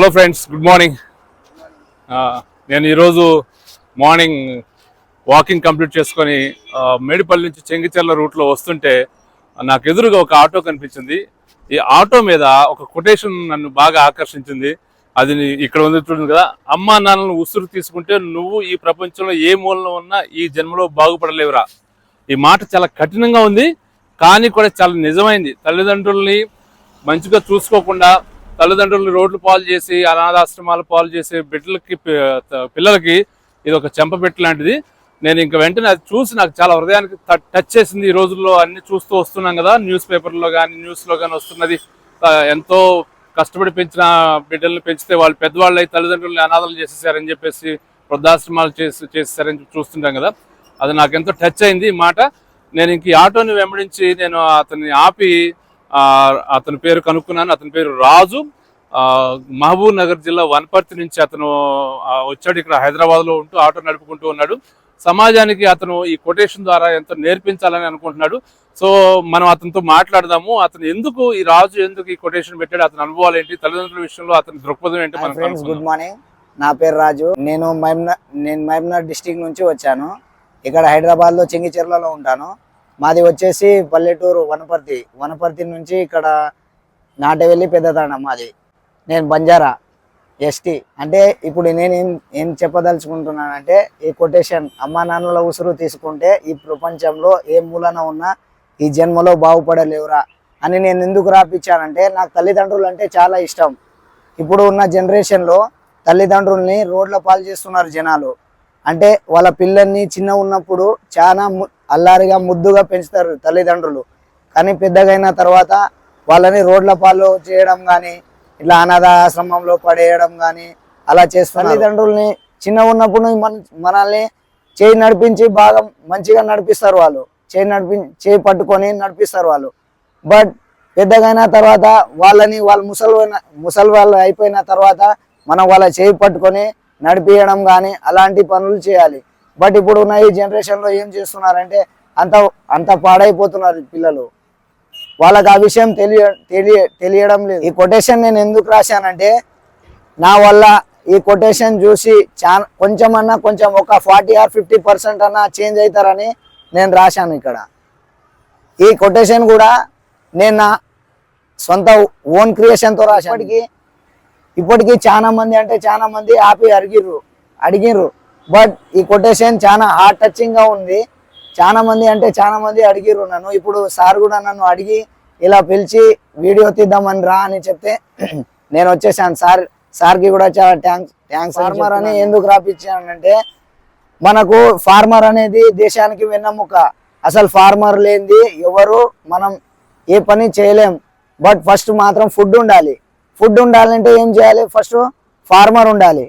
Hello friends good morning నేను ఈరోజు morning walking complete చేసుకొని మేడిపల్లి నుంచి చెంగిచెర్ల రూట్లో వస్తుంటే నాకు ఎదురుగా ఒక ఆటో కనిపించింది. ఈ ఆటో మీద ఒక కొటేషన్ నన్ను బాగా ఆకర్షించింది. అది ఇక్కడ ఉంది చూడండి కదా. అమ్మా నాన్నలను ఉసురు తీసుకుంటే నువ్వు ఈ ప్రపంచంలో ఏ మూలలో ఉన్నా ఈ జన్మలో బాగుపడలేవురా. ఈ మాట చాలా కఠినంగా ఉంది కానీ కూడా చాలా నిజమైంది. తల్లిదండ్రుల్ని మంచిగా చూసుకోకుండా తల్లిదండ్రులు రోడ్లు పాలు చేసి అనాథాశ్రమాలు పాలు చేసి బిడ్డలకి పిల్లలకి ఇది ఒక చెంపబెట్టు లాంటిది. నేను ఇంకా వెంటనే అది చూసి నాకు చాలా హృదయానికి టచ్ చేసింది ఈ రోజుల్లో అన్ని చూస్తూ వస్తున్నాం కదా. న్యూస్ పేపర్లో కానీ న్యూస్లో కానీ వస్తున్నది. ఎంతో కష్టపడి పెంచిన బిడ్డల్ని పెంచితే వాళ్ళు పెద్దవాళ్ళు అయి తల్లిదండ్రుల్ని అనాథాలు చేసేసారని చెప్పేసి వృద్ధాశ్రమాలు చేసి చేసేసారని చూస్తుంటాం కదా. అది నాకు ఎంతో టచ్ అయింది ఈ మాట. నేను ఇంక ఈ ఆటోని వెంబడించి నేను అతన్ని ఆపి అతని పేరు కనుక్కున్నాను. అతని పేరు రాజు. ఆ, మహబూబ్ నగర్ జిల్లా వనపర్తి నుంచి అతను వచ్చాడు. ఇక్కడ హైదరాబాద్లో ఉంటూ ఆటో నడుపుకుంటూ ఉన్నాడు. సమాజానికి అతను ఈ కొటేషన్ ద్వారా ఎంతో నేర్పించాలని అనుకుంటున్నాడు. సో మనం అతనితో మాట్లాడదాము. అతను ఎందుకు ఈ రాజు ఎందుకు ఈ కొటేషన్ పెట్టాడు? అతని అనుభవాలు ఏంటి? తల్లిదండ్రుల విషయంలో అతని దృక్పథం ఏంటి? మనం ఫ్రెండ్స్ గుడ్. మార్నింగ్. నా పేరు రాజు. నేను మైమ్నర్ నేను మైమ్నర్ డిస్టిక్ నుంచి వచ్చాను. ఇక్కడ హైదరాబాద్లో చెంగిచెర్లలో ఉంటాను. మాది వచ్చేసి పల్లెటూరు వనపర్తి. వనపర్తి నుంచి ఇక్కడ నాటవెల్లి పెద్దతాండ మాది. నేను బంజారా ఎస్టీ అంటే ఇప్పుడు నేను ఏం ఏం చెప్పదలుచుకుంటున్నానంటే ఈ కొటేషన్ అమ్మా నాన్నల ఉసురు తీసుకుంటే ఈ ప్రపంచంలో ఏ మూలన ఉన్నా ఈ జన్మలో బాగుపడలేవురా అని నేను ఎందుకు రాపించానంటే నాకు తల్లిదండ్రులు అంటే చాలా ఇష్టం. ఇప్పుడు ఉన్న జనరేషన్లో తల్లిదండ్రుల్ని రోడ్ల పాలు చేస్తున్నారు జనాలు. అంటే వాళ్ళ పిల్లల్ని చిన్న ఉన్నప్పుడు చాలా ము- అల్లారిగా ముద్దుగా పెంచుతారు తల్లిదండ్రులు. కానీ పెద్దగైన తర్వాత వాళ్ళని రోడ్ల పాలు చేయడం కానీ ఇట్లా అనాథ ఆశ్రమంలో పడేయడం కానీ అలా చేస్తారు తల్లిదండ్రుల్ని చిన్న ఉన్నప్పుడు మన మనల్ని చేయి నడిపించి బాగా మంచిగా నడిపిస్తారు వాళ్ళు. చేయి నడిపి చేయి పట్టుకొని నడిపిస్తారు వాళ్ళు. బట్ పెద్దగైన తర్వాత వాళ్ళని వాళ్ళు ముసలి ముసలి వాళ్ళు అయిపోయిన తర్వాత మనం వాళ్ళ చేయి పట్టుకొని నడిపించడం కానీ అలాంటి పనులు చేయాలి. బట్ ఇప్పుడు ఉన్న ఈ జనరేషన్లో ఏం చేస్తున్నారంటే అంత అంత పాడైపోతున్నారు పిల్లలు. వాళ్ళకి ఆ విషయం తెలియ తెలియ తెలియడం లేదు. ఈ కొటేషన్ నేను ఎందుకు రాశానంటే నా వల్ల ఈ కొటేషన్ చూసి చాలా కొంచెమన్నా కొంచెం ఒక ఫార్టీ ఆర్ ఫిఫ్టీ పర్సెంట్ అన్నా చేంజ్ అవుతారని నేను రాశాను ఇక్కడ. ఈ కొటేషన్ కూడా నేను నా సొంత ఓన్ క్రియేషన్తో రాసాను ఇప్పటికీ ఇప్పటికీ చాలా మంది అంటే చాలా మంది ఆపి అడిగిర్రు అడిగిర్రు. బట్ ఈ కొటేషన్ చాలా హార్ట్ టచింగ్గా ఉంది. చాలా మంది అంటే చాలా మంది అడిగిర్రు నన్ను. ఇప్పుడు సార్ కూడా నన్ను అడిగి ఇలా పిలిచి వీడియో తీద్దామని రా అని చెప్తే నేను వచ్చేసాను. సార్ సార్కి కూడా చాలా థ్యాంక్స్ థ్యాంక్స్ ఫార్మర్ అని ఎందుకు రాపించానంటే మనకు ఫార్మర్ అనేది దేశానికి వెన్నెముక. అసలు ఫార్మర్ లేనిది ఎవరు మనం ఏ పని చేయలేం. బట్ ఫస్ట్ మాత్రం ఫుడ్ ఉండాలి. ఫుడ్ ఉండాలంటే ఏం చేయాలి? ఫస్ట్ ఫార్మర్ ఉండాలి.